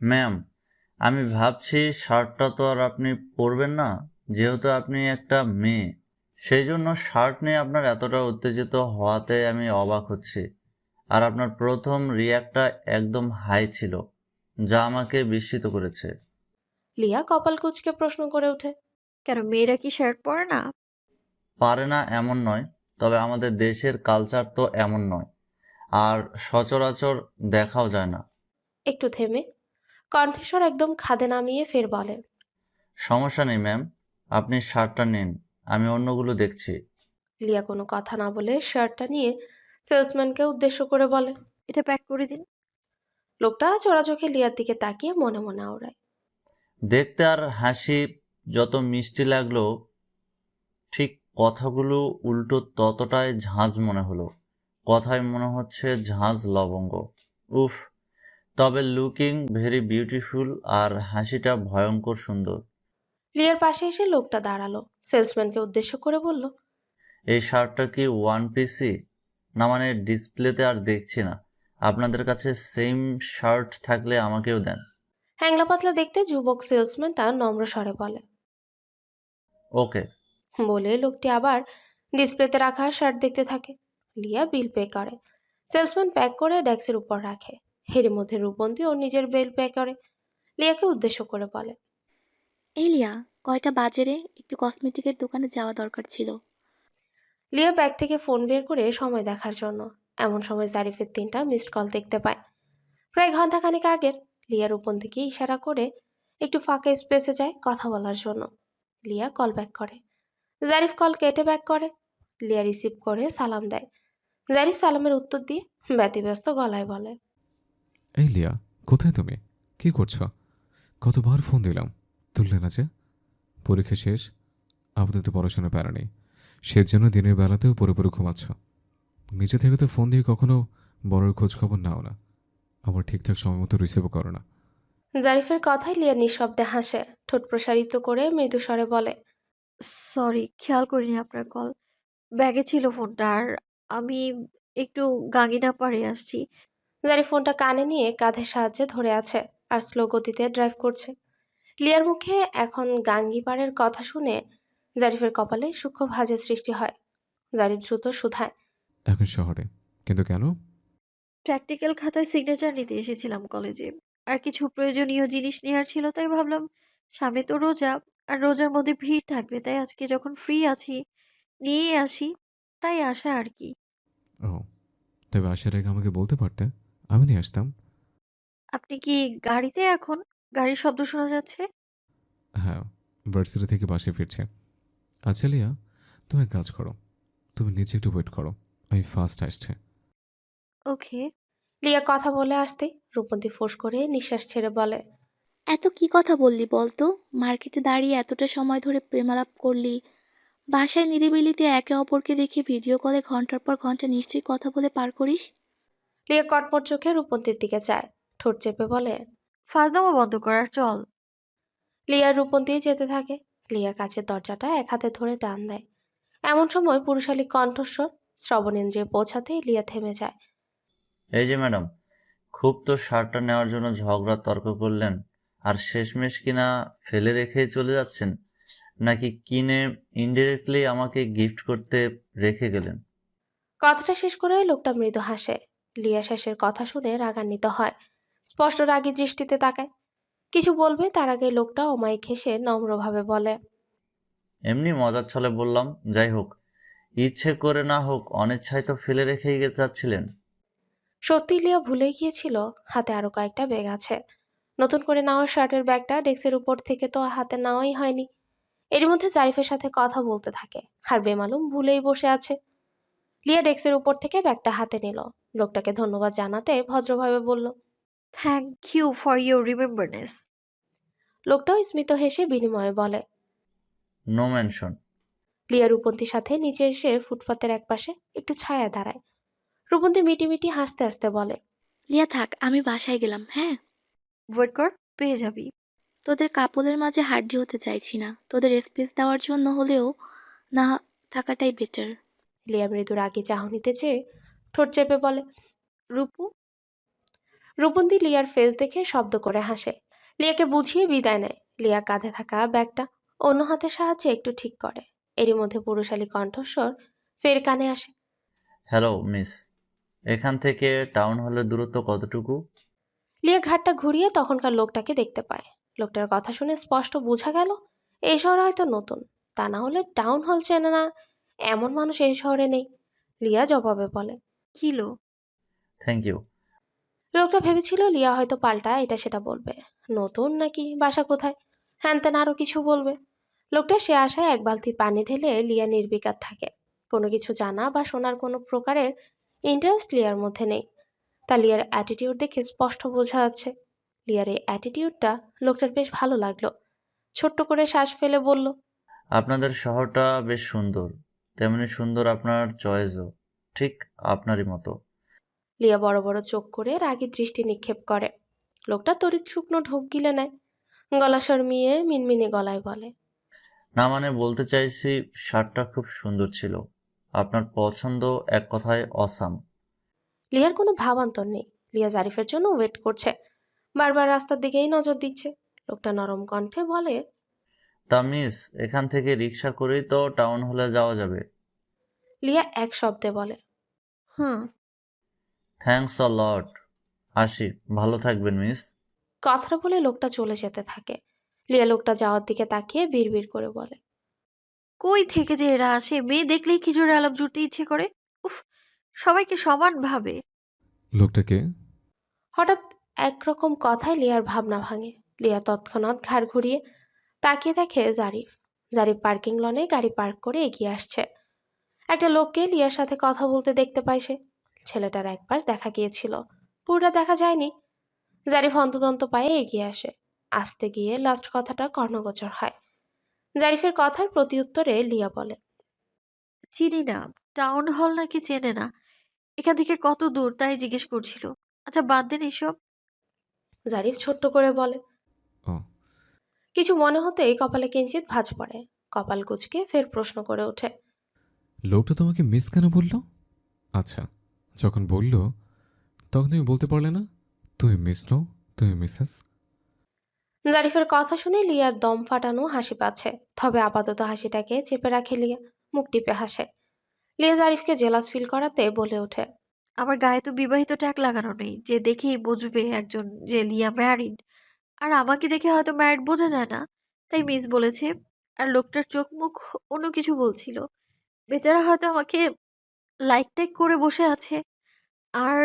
Ma'am আমি ভাবছি শার্টটা তো আর আপনি পরবেন না যেহেতু আপনি একটা মেয়ে। সেই জন্য শার্ট নিয়ে আপনার এতটা উত্তেজিত হওয়াতে আমি অবাক হচ্ছি। আর আপনার প্রথম রিয়াক্টটা একদম হাই ছিল যা আমাকে বিস্মিত করেছে। লিয়া কপাল কুচকে প্রশ্ন করে ওঠে কেন মেয়েরা কি শার্ট পরে না? পারে না এমন নয় তবে আমাদের দেশের কালচার তো এমন নয় আর সচরাচর দেখাও যায় না। একটু থেমে। কণ্ঠস্বর একদম খাদে নামিয়ে ফের বলে। সমস্যা নেই ম্যাম আপনি শার্টটা নিন। আমি অন্যগুলো দেখছি। লিয়া কোনো কথা না বলে শার্টটা নিয়ে সেলসম্যানকে উদ্দেশ্য করে বলে। এটা প্যাক করে দিন। লোকটা চোরা চোখে লিয়ার দিকে তাকিয়ে মনে মনে আওড়ায়। দেখতে আর হাসি যত মিষ্টি লাগল ঠিক কথাগুলো উল্টো ততটাই ঝাঁঝ মনে হলো। কথায় মনে হচ্ছে ঝাঁঝ লবঙ্গ। উফ! তবে লুকিং ভেরি বিউটিফুল আর হাসিটা ভয়ঙ্কর সুন্দর। লিয়ার পাশে এসে লোকটা দাঁড়াল। সেলসম্যানকে উদ্দেশ্য করে বলল এই শার্টটা কি ওয়ান পিসি না মানে ডিসপ্লেতে আর দেখছি না। আপনাদের কাছে সেম শার্ট থাকলে আমাকেও দেন। হ্যাংলা পাতলা দেখতে যুবক সেলসম্যানটা নম্র স্বরে বলে। ওকে বলে লোকটি আবার ডিসপ্লেতে রাখা শার্ট দেখতে থাকে। লিয়া বিল পে করে। সেলসম্যান প্যাক করে ডেস্কের উপর রাখে। এর মধ্যে রূপন্তী ও নিজের বেল পে করে লিয়াকে উদ্দেশ্য করে বলে। এলিয়া কয়টা বাজারে একটু কসমেটিকের দোকানে যাওয়া দরকার ছিল। লিয়া ব্যাগ থেকে ফোন বের করে সময় দেখার জন্য। এমন সময় জারিফের তিনটা মিসড কল দেখতে পায়। প্রায় ঘণ্টা ঘন্টাখানেক আগের লিয়া রূপন্তীকে ইশারা করে একটু ফাঁকা স্পেসে যায় কথা বলার জন্য। লিয়া কল ব্যাক করে। জারিফ কল কেটে ব্যাক করে। লিয়া রিসিভ করে সালাম দেয়। জারিফ সালামের উত্তর দিয়ে ব্যতিব্যস্ত গলায় বলে এই লিয়া কোথায় তুমি? কি করছ? কতবার ফোন দিলাম। তুললে না যে? পরীক্ষা শেষ? আপাতত পড়াশোনা প্যারা নেই। সেজন্য দিনের বেলাতেও পুরোপুরি ঘুমাচ্ছ। নিজে থেকে তো ফোন দিয়ে কখনো বড়ের খোঁজ খবর নাও না। আবার ঠিকঠাক সময় মতো রিসিভও করো না। জারিফের কথায় লিয়া নিঃশব্দে হাসে। ঠোঁট প্রসারিত করে মৃদু স্বরে বলে সরি খেয়াল করিনি আপনার কল। ব্যাগে ছিল ফোনটা আর আমি একটু গাঙ্গিনা পাড়ে আসছি। জারিফ ফোনটা কানে নিয়ে কাঁধের সাহায্যে ধরে আছে আর স্লো গতিতে ড্রাইভ করছে। লিয়ার মুখে এখন গাঙ্গিপাড়ের কথা শুনে জারিফের কপালে সূক্ষ্ম ভাঁজের সৃষ্টি হয়। জারিফ দ্রুত শুধায়। এখন শহরে। কিন্তু কেন? প্র্যাকটিক্যাল খাতায় সিগনেচার নিতে এসেছিলাম কলেজে আর কিছু প্রয়োজনীয় জিনিস নেওয়ার ছিল তাই ভাবলাম সামনে তো রোজা আর রোজার মধ্যে ভিড় থাকবে তাই আজকে যখন ফ্রি আছি নিয়ে আসি তাই আসা আর কি। ও তবে আসার আগে আমাকে বলতে পারতে আমি নিয়ে আসতাম। আপনি কি গাড়িতে এখন? গাড়ির শব্দ শোনা যাচ্ছে। হ্যাঁ ভার্সিটি থেকে বাসে ফিরছে। আচ্ছা লিয়া তুমি এক কাজ করো। তুমি নিচে একটু ওয়েট করো। আমি ফার্স্ট আসছে। ওকে। লিয়া কথা বলে আসতে রূপন্তী ফোঁস করে নিঃশ্বাস ছেড়ে বলে এত কি কথা বললি বলতো? মার্কেটে দাঁড়িয়ে এতটা সময় ধরে প্রেমালাপ করলি। বাসায় নিরিবিলিতে একে অপরকে দেখে ভিডিও কলে ঘণ্টার পর ঘণ্টা নিশ্চয়ই কথা বলে পার করিস। লিয়া কটমট চোখে রূপন্তীর দিকে চায়। ঠোঁট চেপে বলে ফাজদামো বন্ধ করার চল। লিয়া রূপন্তী যেতে থাকে। লিয়া কাছের দরজাটা এক হাতে ধরে টান দেয়। এমন সময় পুরুষালী কণ্ঠস্বর শ্রবণেন্দ্রিয়ে পৌঁছাতেই লিয়া থেমে যায়। এই যে ম্যাডাম খুব তো শার্টটা নেওয়ার জন্য ঝগড়া তর্ক করলেন আর শেষমেশ কিনা ফেলে রেখে চলে যাচ্ছেন নাকি কিনে ইনডিরেক্টলি আমাকে গিফট করতে রেখে গেলেন? কথাটা শেষ করে লোকটা মৃদু হাসে। লিয়া শেষের কথা শুনে রাগান্বিত হয়। স্পষ্ট রাগী দৃষ্টিতে তাকায়। কিছু বলবে তার আগে লোকটা অমায়িক হেসে নম্রভাবে বলে এমনি মজার ছলে বললাম যাই হোক। ইচ্ছে করে না হোক অনিচ্ছায় তো ফেলে রেখেই যাচ্ছিলেন। সত্যি লিয়া ভুলে গিয়েছিল হাতে আরও কয়েকটা ব্যাগ আছে। নতুন করে নেওয়া শার্টের ব্যাগটা ডেস্কের উপর থেকে তো হাতে নেওয়াই হয়নি। এর মধ্যে জারিফের সাথে কথা বলতে থাকে আর বেমালুম ভুলেই বসে আছে। লিয়া ডেস্কের উপর থেকে ব্যাগটা হাতে নিল। লোকটাকে ধন্যবাদ জানাতে ভদ্রভাবে বলল thank you for your remembrance লোকটাও স্মিত হেসে বিনিময়ে বলে নো মেনশন লিয়া রূপন্তীর সাথে নিচে এসে ফুটপাতের একপাশে একটু ছায়া দাঁড়ায়। রূপন্তী মিটি মিটি হাসতে হাসতে বলে লিয়া থাক আমি বাসায় গেলাম হ্যাঁ? ওয়েট কর পেয়ে যাবি। তোদের কাপলের মাঝে হাড্ডি হতে চাইছি না। তোদের স্পেস দেওয়ার জন্য হলেও না থাকাটাই বেটার লিয়া মৃদুর আগে চাহনিতে চেয়ে ঠোঁট চেপে বলে রূপু? রূপন্তি লিয়ার ফেস দেখে শব্দ করে হাসে। লিয়াকে বুঝিয়ে বিদায় নেয়। লিয়া কাঁধে থাকা ব্যাগটা অন্য হাতের সাহায্যে একটু ঠিক করে। এরই মধ্যে পুরুষালী কণ্ঠস্বর ফের কানে আসে হ্যালো মিস এখান থেকে টাউন হলের দূরত্ব কতটুকু? লিয়া ঘাটটা ঘুরিয়ে তখনকার লোকটাকে দেখতে পায়। লোকটার কথা শুনে স্পষ্ট বোঝা গেল এই শহর হয়তো নতুন। তা না হলে টাউন হল চেনে না। এমন মানুষ এই শহরে নেই। লিয়া জবাবে বলে কিলো? থ্যাংক ইউ লোকটা ভেবেছিল লিয়া হয়তো পাল্টা এটা সেটা বলবে। নতুন নাকি? বাসা কোথায়? হ্যান ত্যান আরও কিছু বলবে। লোকটা সে আশায় এক বালতি পানি ঢেলে লিয়া নির্বিকার থাকে। কোনো কিছু জানা বা শোনার কোনো প্রকারের ইন্টারেস্ট লিয়ার মধ্যে নেই। তা লিয়ার অ্যাটিটিউড দেখে স্পষ্ট বোঝা যাচ্ছে। লিয়ার এই অ্যাটিটিউডটা লোকটার বেশ ভালো লাগল। ছোট্ট করে শ্বাস ফেলে বলল আপনাদের শহরটা বেশ সুন্দর। তেমনি সুন্দর আপনার চয়েসও ঠিক আপনারই মতো। লিয়া বড় বড় চোখ করে রাগী দৃষ্টি নিক্ষেপ করে। লোকটা তড়িৎ শুকনো ঢোক গিলে নেয়। গলা শর্মিয়ে মিনমিনে গলায় বলে না মানে বলতে চাইছি শার্টটা খুব সুন্দর ছিল। আপনার পছন্দ এক কথায় অসাম। লিয়ার কোনো ভাবান্তর নেই। লিয়া জারিফের জন্য ওয়েট করছে। বারবার রাস্তার দিকেই নজর দিচ্ছে। লোকটা নরম কণ্ঠে বলে তা মিস এখান থেকে রিক্সা করেই তো টাউন হলে যাওয়া যাবে। লিয়া এক শব্দে বলে হুম। থ্যাঙ্কস অ লট আসি ভালো থাকবেন মিস কথাটা বলে লোকটা চলে যেতে থাকে। লিয়া লোকটা যাওয়ার দিকে তাকিয়ে বিড়বিড় করে বলে কই থেকে যে এরা আসে? মেয়ে দেখলেই খিচুড়ি আলাপ জুড়তে ইচ্ছে করে? উফ সবাইকে সমান ভাবে লোকটাকে? হঠাৎ একরকম কথায় লিয়ার ভাবনা ভাঙে। লিয়া তৎক্ষণাৎ ঘাড় ঘুরিয়ে তাকিয়ে দেখে জারিফ। জারিফ পার্কিং লনে গাড়ি পার্ক করে এগিয়ে আসছে। একটা লোককে লিয়ার সাথে কথা বলতে দেখতে পায় সে। ছেলেটার এক পাশ দেখা গিয়েছিল। পুরোটা দেখা যায়নি। জারিফ অন্তদন্ত পায়ে এগিয়ে আসে। আসতে গিয়ে লাস্ট কথাটা কর্ণগোচর হয়। জারিফের কথার প্রতিউত্তরে লিয়া বলে চিনি না। টাউন হল নাকি চেনে না? এখান থেকে কত দূর তাই জিজ্ঞেস করছিল। আচ্ছা বাদ দেন এসব। জারিফ ছোট্ট করে বলে ও। কিছু মনে হতেই কপালে কিঞ্চিত ভাঁজ পড়ে। কপাল কুচকে ফের প্রশ্ন করে ওঠে লোকটা তোমাকে মিস কেন বলল? আচ্ছা যখন বলল তখন তুমি বলতে পারলে না তুমি মিস নও তুমি মিসেস জারিফের কথা শুনে লিয়ার দম ফাটানো হাসি পাচ্ছে তবে আপাতত হাসিটাকে চেপে রাখে লিয়া মুখ টিপে হাসে। লিয়া জারিফকে জেলাস ফিল করাতে বলে ওঠে। আমার গায়ে তো বিবাহিত ট্যাগ লাগানো নেই যে দেখেই বুঝবে একজন যে লিয়া ম্যারিড আর আমাকে দেখে হয়তো ম্যারিড বোঝা যায় না তাই মিস বলেছে আর লোকটার চোখ মুখ অন্য কিছু বলছিল। বেচারা হয়তো আমাকে লাইক টাইক করে বসে আছে। আর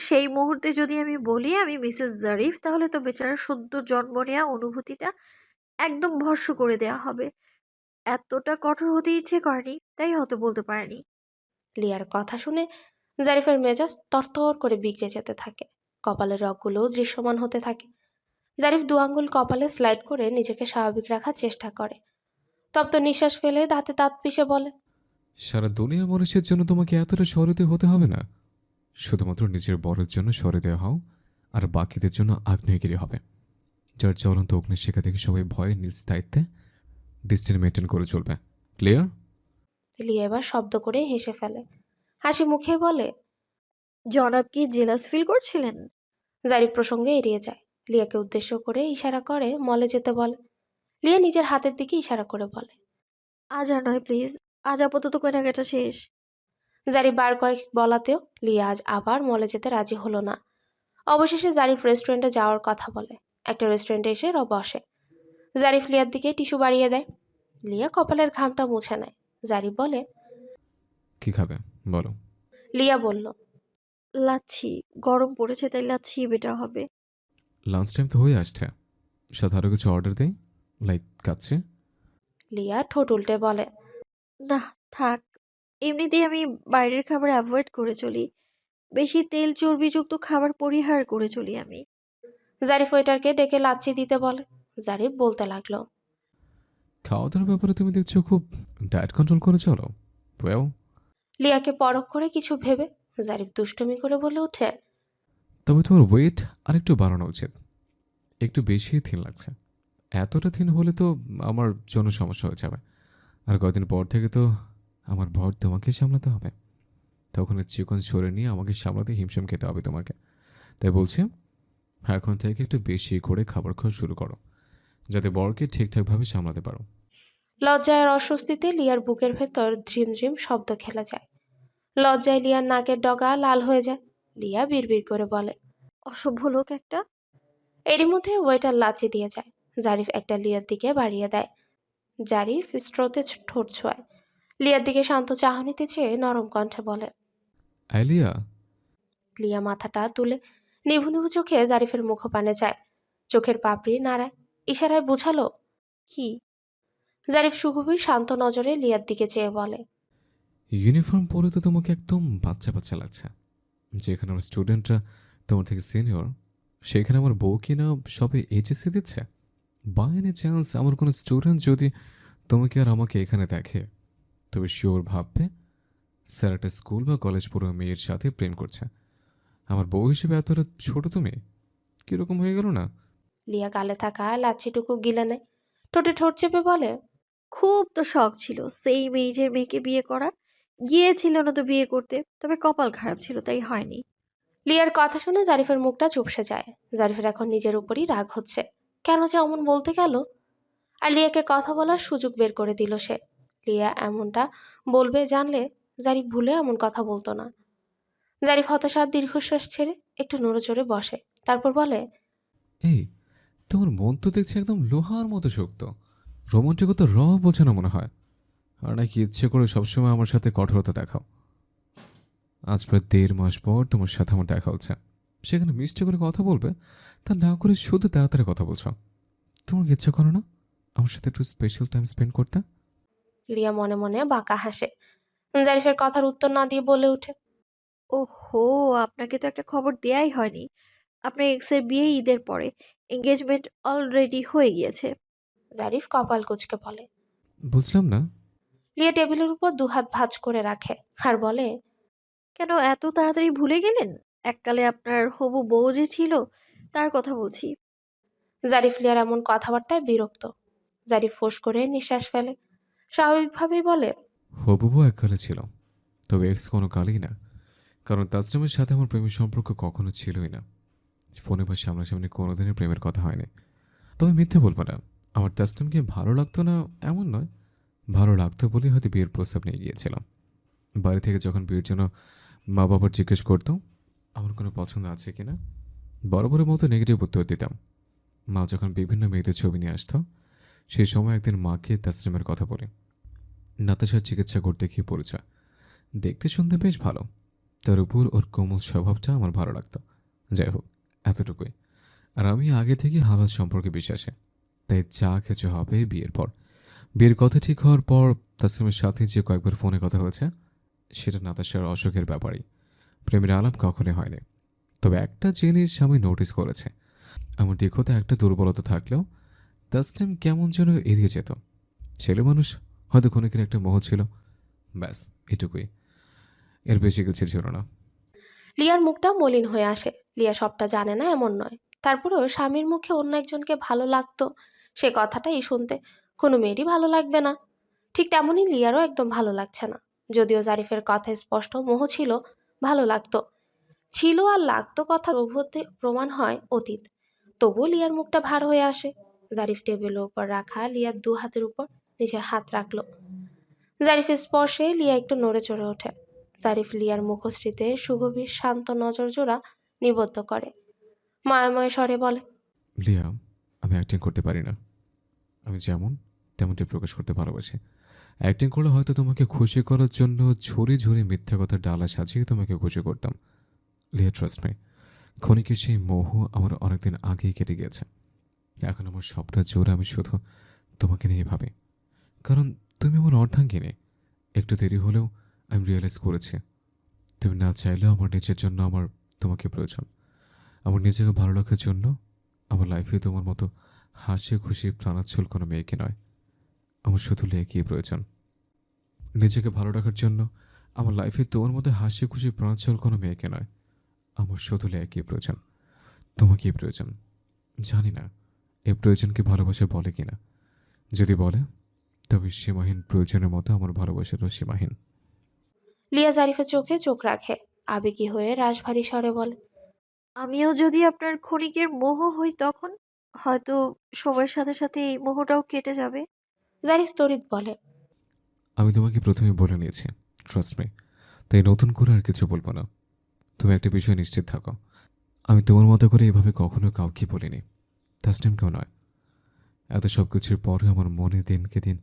সেই মুহূর্তে যদি আমি বলি আমি মিসেস জারিফ তাহলে তো বেচারা সদ্য জন্ম নেওয়া অনুভূতিটা একদম ভস্য করে দেয়া হবে। এতটা কঠোর হতে ইচ্ছে করেনি, তাই হয়তো বলতে পারেনি। লিয়ার কথা শুনে জারিফের মেজাজ তরতর করে বিগড়ে যেতে থাকে। কপালের রগগুলোও দৃশ্যমান হতে থাকে। জারিফ দু আঙ্গুল কপালে স্লাইড করে নিজেকে স্বাভাবিক রাখার চেষ্টা করে। তপ্ত নিঃশ্বাস ফেলে দাঁতে দাঁত পিষে বলে সারা দুনিয়ার মানুষের জন্য তোমাকে এতটা সরিতে হতে হবে না। শুধুমাত্র নিজের বরের জন্য সরিতে হও আর বাকিদের জন্য আগ্নেয়গিরি হবে। যার জ্বলন্ত অগ্নিশিখা থেকে সবাই ভয়ে নিজ দায়িত্বে ডিস্টেন্স মেনটেন করে চলবে। ক্লিয়ার লিয়া এবার শব্দ করে হেসে ফেলে। হাসি মুখে বলে জনাব কি জেলাস ফিল করছিলেন? জারিফ প্রসঙ্গে এড়িয়ে যায়। লিয়াকে উদ্দেশ্য করে ইশারা করে মলে যেতে বলে। লিয়া নিজের হাতের দিকে ইশারা করে বলে আজ আর নয় প্লিজ আজ আপাতত কেনাকাটা শেষ। জারিফ বার কয়েক বলাতেও লিয়া আজ আবার মলে যেতে রাজি হলো না। অবশেষে জারিফ রেস্টুরেন্টে যাওয়ার কথা বলে। একটা রেস্টুরেন্টে এসে র বসে। জারিফ লিয়ার দিকে টিস্যু বাড়িয়ে দেয়। লিয়া কপালের ঘামটা মুছে নেয়। জারিফ বলে কি খাবে? বলো। লিয়া বলল লাচ্ছি। গরম পড়েছে তাই লাচ্ছি বেটা হবে। লাঞ্চ টাইম তো হয়ে আসছে। সাথে আরও কিছু অর্ডার দেই? লাইক কাচ্ছে লিয়া ঠোঁট উল্টে বলে না থাক। এমনিতেই আমি বাইরের খাবার অ্যাভয়েড করে চলি। বেশি তেল চর্বিযুক্ত খাবার পরিহার করে চলি আমি। জারিফ ওয়েটারকে ডেকে লাচ্ছি দিতে বলে। জারিফ বলতে লাগল। খাওয়া দাওয়ার ব্যাপারে তুমি দেখছ খুব ডায়েট কন্ট্রোল করে চলো। ওয়েল লিয়াকে পরখ করে কিছু ভেবে জারিফ দুষ্টুমি করে বলে ওঠে। তবে তোমার ওয়েট আরেকটু বাড়ানো উচিত। একটু বেশি থিন লাগছে। এতটা থিন হলে তো আমার জন্য সমস্যা হয়ে যাবে। আর কদিন পর থেকে তো আমার ভর তোমাকে সামলাতে হবে। তখন চিকন সরে নিয়ে আমাকে সামলাতে হিমশিম খেতে হবে তোমাকে। তাই বলছি এখন থেকে একটু বেশি করে খাবার খাওয়া শুরু করো যাতে বরকে ঠিকঠাকভাবে সামলাতে পারো। লজ্জায় আর অস্বস্তিতে লিয়ার বুকের ভেতর ঝিমঝিম শব্দ খেলা যায়। লজ্জায় লিয়ার নাকের ডগা লাল হয়ে যায়। লিয়া বিড়বিড় করে বলে অসভ্য লোক একটা। এরই মধ্যে ওয়েটার লাচি দিয়ে যায়। জারিফ একটা লিয়ার দিকে বাড়িয়ে দেয়। জারিফ স্ট্রোতে ঠোঁট ছোঁয় লিয়ার দিকে শান্ত চাহনিতে চেয়ে নরম কণ্ঠে বলে। আইলিয়া লিয়া। মাথাটা তুলে নিভু নিভু চোখে জারিফের মুখপানে যায়। চোখের পাপড়ি নাড়ায়। ইশারায় বুঝালো কি? জারিফ সুগভীর শান্ত নজরে লিয়ার দিকে চেয়ে বলে ইউনিফর্ম পরে তো তোমাকে একদম বাচ্চা বাচ্চা লাগছে। যেখানে আমার স্টুডেন্টরা তোমার থেকে সিনিয়র সেখানে আমার বউ কিনা সবে এইচএসসি দিচ্ছে? বাই এনি চান্স আমার কোনো স্টুডেন্ট যদি তোমাকে আর আমাকে এখানে দেখে তবে শিওর ভাববে স্যার একটা স্কুল বা কলেজ পড়ুয়া মেয়ের সাথে প্রেম করছে। আমার বউ হিসেবে এতটা ছোট তুমি কীরকম হয়ে গেল না? লিয়া গালে থাকা লাচ্ছিটুকু গিলে নেয়। ঠোঁটে ঠোঁট চেপে বলে খুব তো শখ ছিল সেই মেয়েজের মেয়েকে বিয়ে করা গিয়েছিল না তো বিয়ে করতে তবে কপাল খারাপ ছিল তাই হয়নি। লিয়ার কথা শুনে জারিফের মুখটা চুপসে যায়। জারিফের এখন নিজের উপরই রাগ হচ্ছে। কেন যে অমন বলতে গেল? আর লিয়াকে কথা বলার সুযোগ বের করে দিল সে। লিয়া এমনটা বলবে, জানলে জারিফ ভুলে এমন কথা বলতো না। জারিফ হতাশার দীর্ঘশ্বাস ছেড়ে একটু নড়ে চড়ে বসে। তারপর বলে, এই, তোমার মন তো দেখছি একদম লোহার মতো শক্ত। রোমান্টিকতা র বোঝে না মনে হয়। আর নাকি ইচ্ছে করে সবসময় আমার সাথে কঠোরতা দেখাও। আজ প্রায় দেড় মাস পর তোমার সাথে আমার দেখা হচ্ছে। সেখানে মিষ্টি করে কথা বলবে তা না করে শুধু তাড়াতাড়ি কথা বলছো। তোমার কি ইচ্ছে করো না আমার সাথে একটু স্পেশাল টাইম স্পেন্ড করতে? রিয়া মনে মনে বাঁকা হাসে। জারিফের কথার উত্তর না দিয়ে বলে ওঠে। ওহো আপনাকে তো একটা খবর দেয়াই হয়নি। আপনার এক্সের বিয়ে ঈদের পরে। এঙ্গেজমেন্ট অলরেডি হয়ে গিয়েছে। জারিফ কপাল কুচকে বলে। বুঝলাম না। রিয়া টেবিলের উপর দুহাত ভাঁজ করে রাখে আর বলে কেন এত তাড়াতাড়ি ভুলে গেলেন? এককালে আপনার হবু বউ যে ছিল তার কথা বলছি। জারিফ লিয়ার এমন কথাবার্তায় বিরক্ত। জারিফ ফোঁস করে নিঃশ্বাস ফেলে। স্বাভাবিকভাবেই বলে হবুবু এককালে ছিল তবে এক্স কোনো কালই না। কারণ তাসলিমের সাথে আমার প্রেমের সম্পর্ক কখনো ছিলই না। ফোনে বা সামনাসামনি কোনোদিনই প্রেমের কথা হয়নি। তবে মিথ্যে বলব না আমার তাসলিমকে ভালো লাগতো না এমন নয় ভালো লাগতো বলেই হয়তো বিয়ের প্রস্তাব নিয়ে গিয়েছিলাম। বাড়ি থেকে যখন বিয়ের জন্য মা বাবার জিজ্ঞেস করতো আমার কোনো পছন্দ আছে কিনা বড় মতো নেগেটিভ উত্তর দিতাম। মা যখন বিভিন্ন মেয়েদের ছবি নিয়ে আসতো, সেই সময় একদিন মাকে তাসলিমের কথা বলি, নাতাশার চিকিৎসা করতে গিয়ে পরিচয় দেখতে শুনতে বেশ ভালো। তার উপর ওর কোমল স্বভাবটা আমার ভালো লাগতো। যাই হোক, এতটুকুই। আর আমি আগে থেকে হালাল সম্পর্কে বিশ্বাসী। তাই চা খেতে হবে বিয়ের পর। বিয়ের কথা ঠিক হওয়ার পর তাসলিমের সাথে যে কয়েকবার ফোনে কথা হয়েছে, সেটা নাতাশার অসুখের ব্যাপারই। প্রেমের আলাপ কখনোই হয়নি। তবে একটা জিনিস আমি নোটিস করেছে। আমার দীর্ঘতা একটা দুর্বলতা থাকলেও তাসলিম কেমন যেন এড়িয়ে যেত। ছেলে মানুষ হয়তো ক্ষণিকের একটা মোহ ছিল। ব্যাস, এটুকুই। এর বেশি কিছু ছিল না। লিয়ার মুখটা মলিন হয়ে আসে। লিয়া সবটা জানে না, এমন নয়। তারপরেও স্বামীর মুখে অন্য একজনকে ভালো লাগতো। সে কথাটাই শুনতে কোনো মেয়েরই ভালো লাগবে না। ঠিক তেমনই লিয়ারও একদম ভালো লাগছে না। যদিও জারিফের কথায় স্পষ্ট মোহ ছিল ভালো লাগতো। ছিল আর লাগতো কথা প্রভূতে প্রমাণ হয় অতীত। তবুও লিয়ার মুখটা ভার হয়ে আসে। জারিফ টেবিলের উপর রাখা লিয়ার দু হাতের উপর নিজের হাত রাখল। জারিফের স্পর্শে লিয়া একটু নড়ে চড়ে ওঠে। জারিফ লিয়ার মুখশ্রীতে সুগভীর শান্ত নজর জোড়া নিবদ্ধ করে। মায়াময় স্বরে বলে, লিয়া, আমি অ্যাক্টিং করতে পারি না। আমি যেমন, তেমনটি প্রকাশ করতে ভালোবাসি। অ্যাক্টিং করলে হয়তো তোমাকে খুশি করার জন্য ঝুড়ি ঝুড়ি মিথ্যা কথার ডালা সাজিয়ে তোমাকে খুশি করতাম। লিয়া ট্রাস্ট মি ক্ষণিকের সেই মোহ আমার অনেকদিন আগেই কেটে গিয়েছে। এখন আমার সবটা জোর আমি শুধু তোমাকে নিয়ে ভাবি। কারণ তুমি আমার অর্ধাঙ্গিনী। একটু দেরি হলেও আমি রিয়েলাইজ করেছি, তুমি না চাইলেও আমার নিজের জন্য আমার তোমাকে প্রয়োজন। আমার নিজেকে ভালো রাখার জন্য আমার লাইফে তোমার মতো হাসি খুশি প্রাণাচ্ছল কোনো মেয়েকে নয়। আমার শুধু লেগিয়ে প্রয়োজন। নিজেকে ভালো রাখার জন্য আমার লাইফে তোমার মতো হাসি খুশি প্রাণাচ্ছল কোনো মেয়েকে নয়। আমার শুধু একই প্রয়োজন। তোমাকেই প্রয়োজন। জানি না এ প্রয়োজনকে ভালোবাসা বলে কিনা। যদি বলে তবে সীমাহীন প্রয়োজনের মতো আমার ভালোবাসারও সীমাহীন। লিয়া জারিফের চোখে চোখ রাখে। আবেগী হয়ে রাশভারী স্বরে বলে আমিও যদি আপনার ক্ষণিকের মোহ হই তখন হয়তো সময়ের সাথে সাথে এই মোহটাও কেটে যাবে। জারিফ তড়িৎ বলে আমি তোমাকে প্রথমে বলে নিয়েছি ট্রাস্ট মি তাই নতুন করে আর কিছু বলব না। তুমি একটা বিষয় নিশ্চিত থাকো, আমি তোমার মতো করে এভাবে কখনো কাউকে বলিনি। তাসনিম কেউ নয়। এত সব কিছুর পরে আমার মনে দিনকে দিন